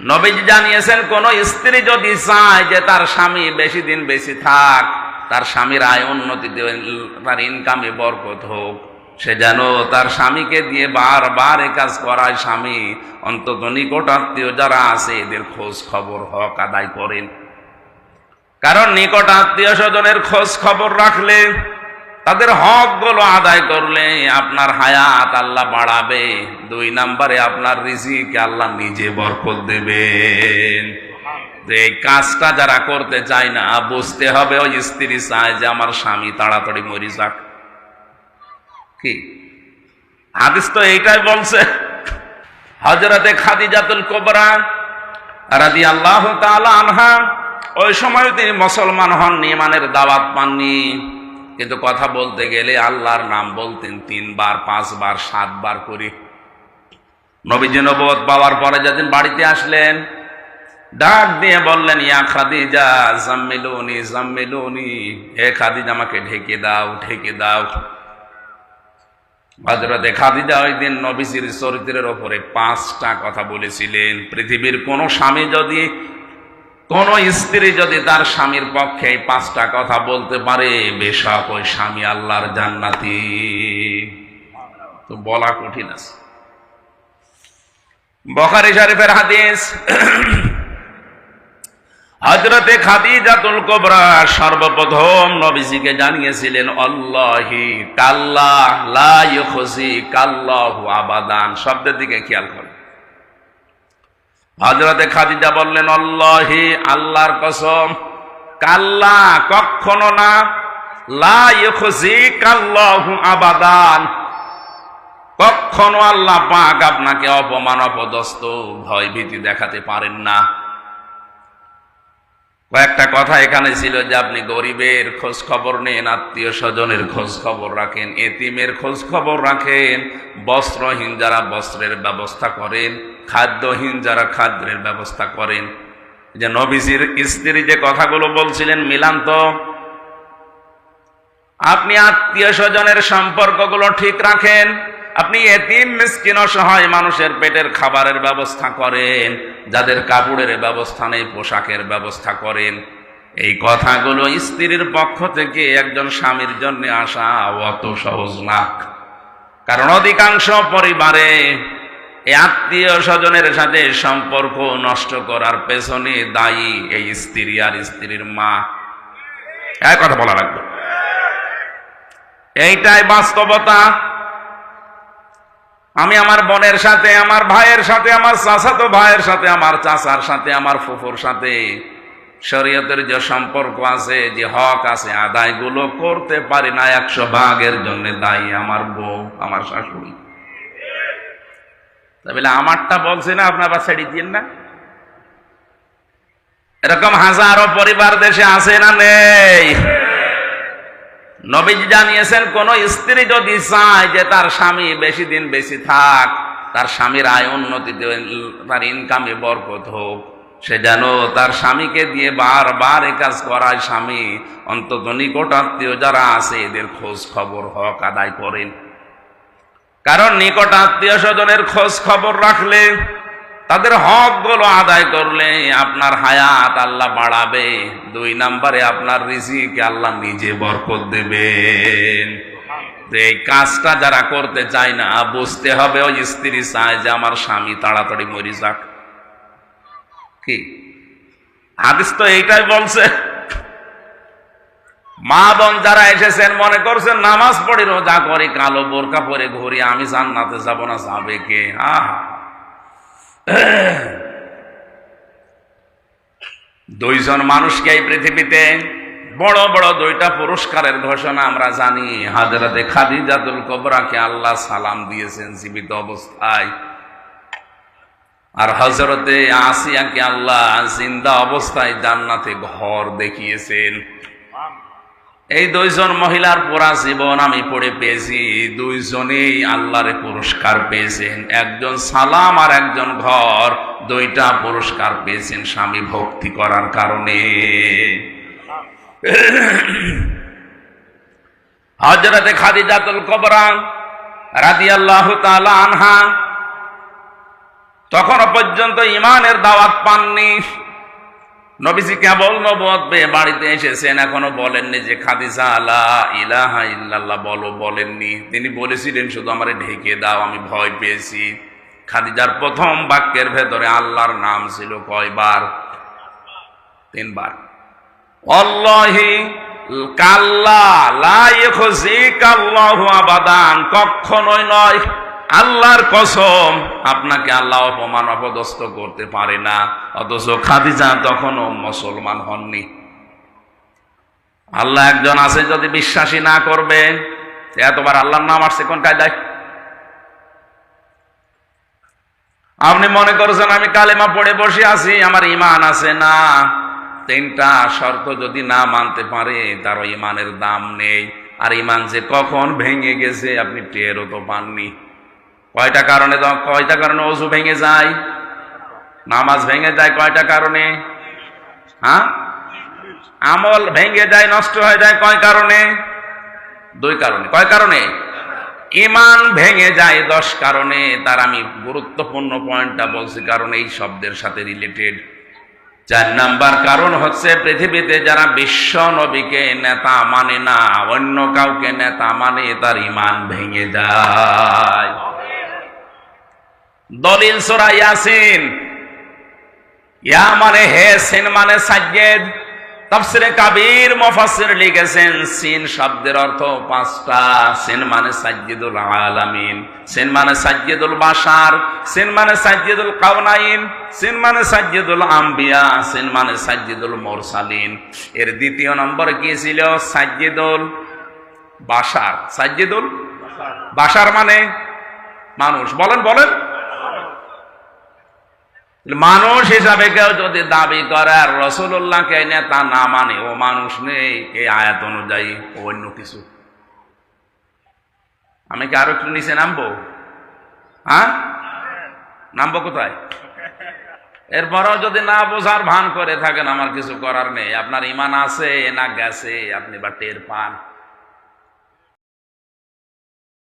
নবীজি জানিয়েছেন, কোন স্ত্রী যদি চায় যে তার স্বামী বেশি দিন বেশি থাক, তার স্বামীর আয় উন্নতিতে তার ইনকামে বরকত হোক, সে যেন তার স্বামীকে দিয়ে বারবার এ কাজ করায় স্বামী, অন্তত নিকট আত্মীয় যারা আছে, এদের খোঁজ খবর হক আদায় করেন। কারণ নিকট আত্মীয় স্বজনের খোঁজ খবর রাখলে তাদের হকগুলো আদায় করলে আপনার হায়াত আল্লাহ বাড়াবে। দুই নাম্বারে আপনার রিজিক আল্লাহ নিজে বরকত দেবেন। এই কাজটা যারা করতে চায় না, বুঝতে হবে ওই স্ত্রী চায় যে আমার স্বামী তাড়াতাড়ি মরি যাক। কি? হাদিস তো এইটাই বলছে। হজরতে খাদিজাতুল কোবরা রাদি আল্লাহ আনহা, ওই সময় তিনি মুসলমান হন ইমানের দাওয়াত পাননি। কিন্তু কথা বলতে গেলে আল্লাহর নাম বলতেন তিনবার, পাঁচবার, সাতবার করে। নবীজি নবত পাওয়ার পরে যেদিন বাড়িতে আসলেন, ডাক দিয়ে বললেন, ইয়া খাদিজা, জাম্মিলুনি জাম্মিলুনি, হে খাদিজা, আমাকে ঢেকে দাও ঢেকে দাও। হজরতে খাদিজা ওই দিন নবীজির চরিত্রের ওপরে পাঁচটা কথা বলেছিলেন। পৃথিবীর কোন স্বামী যদি কোন স্ত্রী যদি তার স্বামীর পক্ষে এই পাঁচটা কথা বলতে পারে, বেশক ওই স্বামী আল্লাহর জান্নাতি। তো বলা কঠিন আছে। বখারি শরীফের হাদিস হজরতে খাদিজাতুল কোবরা সর্বপ্রথম নবীজিকে জানিয়েছিলেন, আল্লাহি কাল্লাহ লা ইউখজি কাল্লাহু আবাদান। শব্দের দিকে খেয়াল করুন হজরতে খাদিজা বললেন অল্লাহি আল্লাহর কসম, কাল্লা, কখনো না। কখনো আল্লাহ আপনাকে অপমান, অপদস্থ ভয় ভীতি দেখাতে পারেন না। কয়েকটা কথা এখানে ছিল যে আপনি গরিবের খোঁজ খবর নেন, আত্মীয় স্বজনের খোঁজ খবর রাখেন, এতিমের খোঁজ খবর রাখেন, বস্ত্রহীন যারা বস্ত্রের ব্যবস্থা করেন, খাদ্যহীন যারা খাদ্যের ব্যবস্থা করেন। যে নবীজির স্ত্রী যে কথাগুলো বলছিলেন মিলান তো আপনি আত্মীয় স্বজনের সম্পর্কগুলো ঠিক রাখেন, আপনি এতিম, মিসকিন, অসহায় মানুষের পেটের খাবারের ব্যবস্থা করেন যাদের কাপড়ের ব্যবস্থা নেই, পোশাকের ব্যবস্থা করেন। এই কথাগুলো স্ত্রীর পক্ষ থেকে একজন স্বামীর জন্য আসা অত সহজ না। কারণ অধিকাংশ পরিবারে আত্মীয় স্বজনের সাথে সম্পর্ক নষ্ট করার পেছনে দায়ী এই স্ত্রী আর স্ত্রীর মা। এক কথা বলা লাগবে। এইটাই বাস্তবতা। আমি আমার বোনের সাথে, আমার ভাইয়ের সাথে, আমার চাচাতো ভাইয়ের সাথে, আমার চাচার সাথে, আমার ফুফুর সাথে শরীয়তের যে সম্পর্ক আছে, যে হক আছে, আদায়গুলো করতে পারি না একশো ভাগের জন্য দায়ী আমার বউ, আমার শাশুড়ি। তাহলে আমারটা বলছে না, আপনারা ছেড়ে দিন না। এরকম হাজারো পরিবার দেশে আছে না নেই। নবীজি জানিয়েছেন, কোন স্ত্রী যদি চায় যে তার স্বামী বেশি দিন বেশি থাক, তার স্বামীর আয় উন্নতিতে তার ইনকামে বরকত হোক। সে যেন তার স্বামীকে দিয়ে বারবার এ কাজ করায় স্বামী। অন্তত নিকট আত্মীয় যারা আছে, এদের খোঁজ খবর হক আদায় করেন। কারণ নিকট আত্মীয় স্বজনের খোঁজ খবর রাখলে তাদের হকগুলো আদায় করলে আপনার হায়াত আল্লাহ বাড়াবে। দুই নাম্বারে আপনার রিজিক আল্লাহ নিজে বরকত দেবেন। এই কাজটা যারা করতে চায় না বুঝতে হবে ওই স্ত্রী চায় যে আমার স্বামী তাড়াতাড়ি মরি যাক। কি? হাদিস তো এইটাই বলছে। মা বোন যারা এসেছেন মনে করছেন নামাজ পড়ি রোজা করি কালো বোরকা পরে ঘুরি আমি জান্নাতে যাব না যাবে কে? আহা। দুইজন মানুষকে এই পৃথিবীতে বড় বড় দুইটা পুরস্কারের ঘোষণা আমরা জানি। হাজরাতে খাদিজাতুল কবরাকে আল্লাহ সালাম দিয়েছেন জীবিত অবস্থায়। আর হজরতে আসিয়াকে আল্লাহ জিন্দা অবস্থায় জান্নাতে ঘর দেখিয়েছেন। এই দুইজন মহিলার পুরা জীবন আমি পড়ে পেয়েছি। দুইজনেই আল্লাহরে পুরস্কার পেয়েছেন। একজন সালাম আর একজন ঘর, দুইটা পুরস্কার পেয়েছেন স্বামী ভক্তি করার কারণে। হজরতে খাদিজাতুল কবরা রাদি আল্লাহ আনহা তখনও পর্যন্ত ইমানের দাওয়াত পাননি। নবীজি কেবল পেয়ে বাড়িতে এসেছেন, এখনও বলেননি যে, খাদিজা আলা ইলাহা ইল্লাল্লাহ বলো, বলেননি। তিনি বলেছিলেন, শুধু আমারে ঢেকে দাও, আমি ভয় পেয়েছি। খাদিজার প্রথম বাক্যের ভেতরে আল্লাহর নাম ছিল কয়বার? তিনবার। অল্লাহি কাল্লা, লা ইখজিকাল্লাহু আবাদান। কখনোই নয় আল্লাহর কসম, আপনাকে আল্লাহ অপমান অপদস্থ করতে পারে না। অথচ খাদিজা তখনও মুসলমান হননি। আল্লাহ একজন আছে যদি বিশ্বাসী না করবে এতবার আল্লাহর নাম আসছে কোন কায়দায় আপনি মনে করছেন আমি কালেমা পড়ে বসে আছি, আমার ইমান আছে না। তিনটা শর্ত যদি না মানতে পারে তার ইমানের দাম নেই। আর ইমান যে কখন ভেঙে গেছে, আপনি টেরও তো পাননি। কয়টা কারণে কয়টা কারণে অজু ভেঙে যায়? নামাজ ভেঙে যায় কয়টা কারণে? হ্যাঁ? আমল ভেঙে যায়, নষ্ট হয়ে যায় কয় কারণে? দুই কারণে। কয় কারণে? ইমান ভেঙে যায় দশ কারণে। তার আমি গুরুত্বপূর্ণ পয়েন্টটা বলছি, কারণ এই শব্দের সাথে রিলেটেড চার নাম্বার কারণ হচ্ছে পৃথিবীতে যারা বিশ্ব নবীকে নেতা মানে না, অন্য কাউকে নেতা মানে তার ইমান ভেঙে যায়। দলিল সোরা ইয়াসিন। ইয়া মানে হে সিন মানে সাজ্জেদ। তাফসিরে কাবির মুফাসসির লিখেছেন, সিন শব্দের অর্থ পাঁচটা। সিন মানে সাজ্জিদুল আলামিন, সিন মানে সাজ্জিদুল বাশার, সিন মানে সাজ্জিদুল কাউনাইন সিন মানে সাজ্জিদুল আম্বিয়া, সিন মানে সাজ্জিদুল মুরসালিন। এর দ্বিতীয় নম্বর কি ছিল? সাজ্জিদুল বাশার। সাজ্জিদুল বাশার মানে মানুষ। বলেন বলেন। মানুষ হিসাবে কেউ যদি দাবি করে, আর রসুল্লাহকে নেতা না মানে ও মানুষ নেই এই আয়াত অনুযায়ী অন্য কিছু। আমি কি আরও একটু নিচে নামবো? হ্যাঁ? নামবো কোথায়? এরপরও যদি না বোঝার ভান করে থাকেন, আমার কিছু করার নেই। আপনার ইমান আছে না গেছে, আপনি বা টের পান।